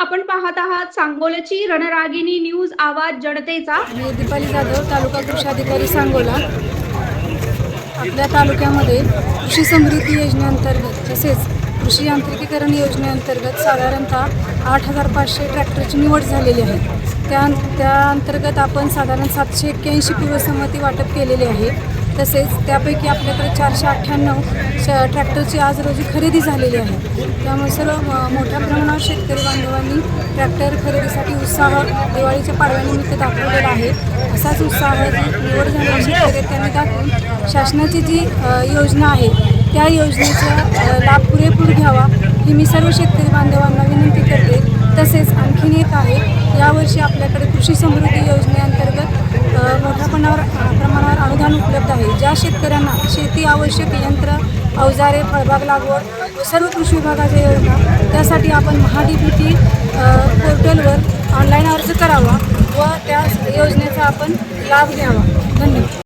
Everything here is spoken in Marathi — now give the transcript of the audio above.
आपण पाहत आहात सांगोल्याची रणरागिणी न्यूज आवाज जनतेचा. मी दीपाली जाधव तालुका कृषी अधिकारी सांगोला. आपल्या तालुक्यामध्ये कृषी समृद्धी योजनेअंतर्गत तसेच कृषी यांत्रिकीकरण योजनेअंतर्गत साधारणतः आठ हजार पाचशे ट्रॅक्टरची निवड झालेली आहे. त्या त्या अंतर्गत आपण साधारण सातशे एक्क्याऐंशी पूर्वसंमती वाटप केलेली आहे. तसेच त्यापैकी आपल्याकडे चारशे अठ्ठ्याण्णव श ट्रॅक्टरची आज रोजी खरेदी झालेली आहे. त्यामुळे सर्व मोठ्या प्रमाणावर शेतकरी बांधवांनी ट्रॅक्टर खरेदीसाठी उत्साह दिवाळीच्या पाडव्यानिमित्त दाखवलेला आहे. असाच उत्साह जी निवड झालेले शेतकरी त्यांनी दाखवून शासनाची जी योजना आहे त्या योजनेचा लाभ पुरेपूर घ्यावा ही मी सर्व शेतकरी बांधवांना विनंती करते. तसेच आणखीन एक आहे यावर्षी आपल्याकडे कृषी समृद्धी योजनेअंतर्गत मोठ्यापणावर मोठ्या प्रमाणावर अ, प्रमाणावर अनुदान उपलब्ध आहे. ज्या शेतकऱ्यांना शेती आवश्यक यंत्र अवजारे फळबाग लागवड व सर्व कृषी विभागाच्या योजना त्यासाठी आपण महा डी बी टी पोर्टलवर ऑनलाईन अर्ज करावा व त्या योजनेचा आपण लाभ घ्यावा. धन्यवाद.